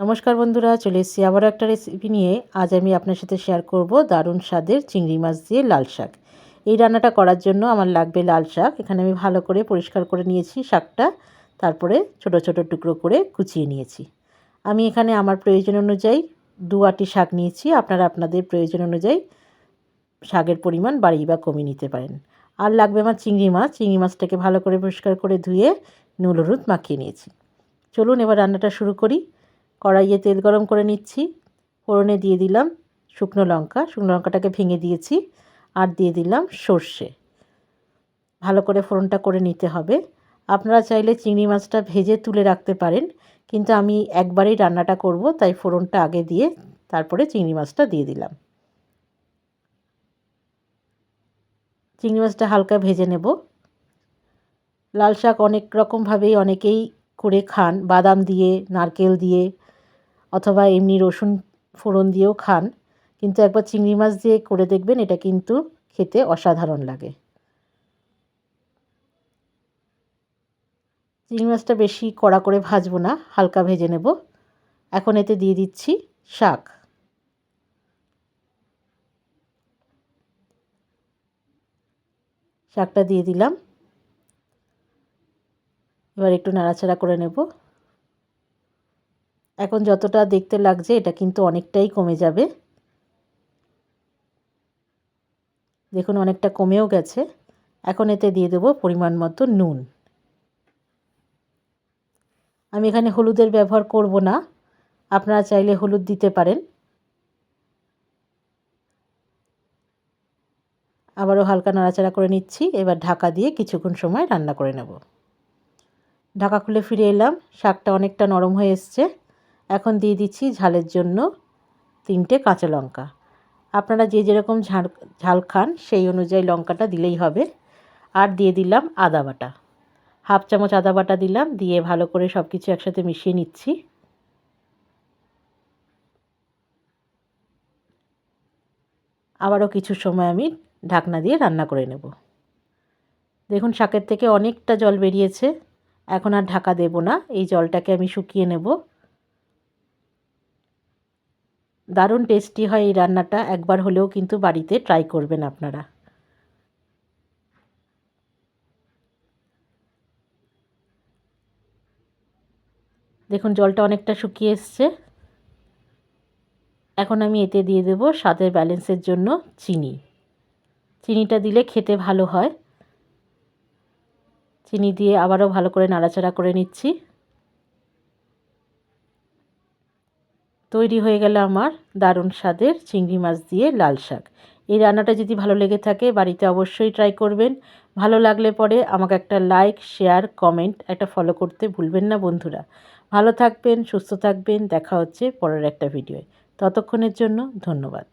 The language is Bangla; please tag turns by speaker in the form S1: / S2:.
S1: নমস্কার বন্ধুরা, চলে এসেছি আবারও একটা রেসিপি নিয়ে। আজ আমি আপনার সাথে শেয়ার করব দারুণ স্বাদের চিংড়ি মাছ দিয়ে লাল শাক। এই রান্নাটা করার জন্য আমার লাগবে লাল শাক। এখানে আমি ভালো করে পরিষ্কার করে নিয়েছি শাকটা। তারপরে ছোট ছোট টুকরো করে কুচিয়ে নিয়েছি। আমি এখানে আমার প্রয়োজন অনুযায়ী দু আটি শাক নিয়েছি। আপনারা আপনাদের প্রয়োজন অনুযায়ী শাকের পরিমাণ বাড়িয়ে বা কমিয়ে নিতে পারেন। আর লাগবে আমার চিংড়ি মাছ। চিংড়ি মাছটাকে ভালো করে পরিষ্কার করে ধুয়ে নুল হলুদ মাখিয়ে নিয়েছি। চলুন এবার রান্নাটা শুরু করি। কড়াইয়ে তেল গরম করে নিচ্ছি। ফোড়নে দিয়ে দিলাম শুকনো লঙ্কা। শুকনো লঙ্কাটাকে ভেঙে দিয়েছি আর দিয়ে দিলাম সর্ষে। ভালো করে ফোড়নটা করে নিতে হবে। আপনারা চাইলে চিংড়ি মাছটা ভেজে তুলে রাখতে পারেন, কিন্তু আমি একবারেই রান্নাটা করব, তাই ফোড়নটা আগে দিয়ে তারপরে চিংড়ি মাছটা দিয়ে দিলাম। চিংড়ি মাছটা হালকা ভেজে নেব। লাল শাক অনেক রকমভাবেই অনেকেই করে খান। বাদাম দিয়ে, নারকেল দিয়ে অথবা এমনি রসুন ফোড়ন দিয়েও খান। কিন্তু একবার চিংড়ি মাছ দিয়ে করে দেখবেন এটা কিন্তু খেতে অসাধারণ লাগে। চিংড়ি মাছটা বেশি কড়া করে ভাজবো না, হালকা ভেজে নেব। এখন এতে দিয়ে দিচ্ছি শাক। শাকটা দিয়ে দিলাম। এবার একটু নাড়াচাড়া করে নেব। এখন যতটা দেখতে লাগছে, এটা কিন্তু অনেকটাই কমে যাবে। দেখুন, অনেকটা কমেও গেছে। এখন এতে দিয়ে দেবো পরিমাণ মতো নুন। আমি এখানে হলুদের ব্যবহার করব না। আপনারা চাইলে হলুদ দিতে পারেন। আবারও হালকা নাড়াচাড়া করে নিচ্ছি। এবার ঢাকা দিয়ে কিছুক্ষণ সময় রান্না করে নেব। ঢাকা খুলে ফিরে এলাম। শাকটা অনেকটা নরম হয়ে এসছে। এখন দিয়ে দিচ্ছি ঝালের জন্য তিনটে কাঁচা লঙ্কা। আপনারা যে যেরকম ঝাল ঝাল খান সেই অনুযায়ী লঙ্কাটা দিলেই হবে। আর দিয়ে দিলাম আদা বাটা। হাফ চামচ আদা বাটা দিলাম, দিয়ে ভালো করে সব কিছু একসাথে মিশিয়ে নিচ্ছি। আবারও কিছু সময় আমি ঢাকনা দিয়ে রান্না করে নেব। দেখুন, শাকের থেকে অনেকটা জল বেরিয়েছে। এখন আর ঢাকা দেব না। এই জলটাকে আমি শুকিয়ে নেব। দারুণ টেস্টি হয় এই রান্নাটা, একবার হলেও কিন্তু বাড়িতে ট্রাই করবেন আপনারা। দেখুন, জলটা অনেকটা শুকিয়ে এসছে। এখন আমি এতে দিয়ে দেব স্বাদের ব্যালেন্সের জন্য চিনি। চিনিটা দিলে খেতে ভালো হয়। চিনি দিয়ে আবারও ভালো করে নাড়াচাড়া করে নিচ্ছি। তৈরি হয়ে গেল আমার দারুণ স্বাদের চিংড়ি মাছ দিয়ে লাল শাক। এই রান্নাটা যদি ভালো লেগে থাকে, বাড়িতে অবশ্যই ট্রাই করবেন। ভালো লাগলে পরে আমাকে একটা লাইক শেয়ার কমেন্ট একটা ফলো করতে ভুলবেন না বন্ধুরা। ভালো থাকবেন, সুস্থ থাকবেন, দেখা হচ্ছে পরের একটা ভিডিওয় ততক্ষণের জন্য ধন্যবাদ।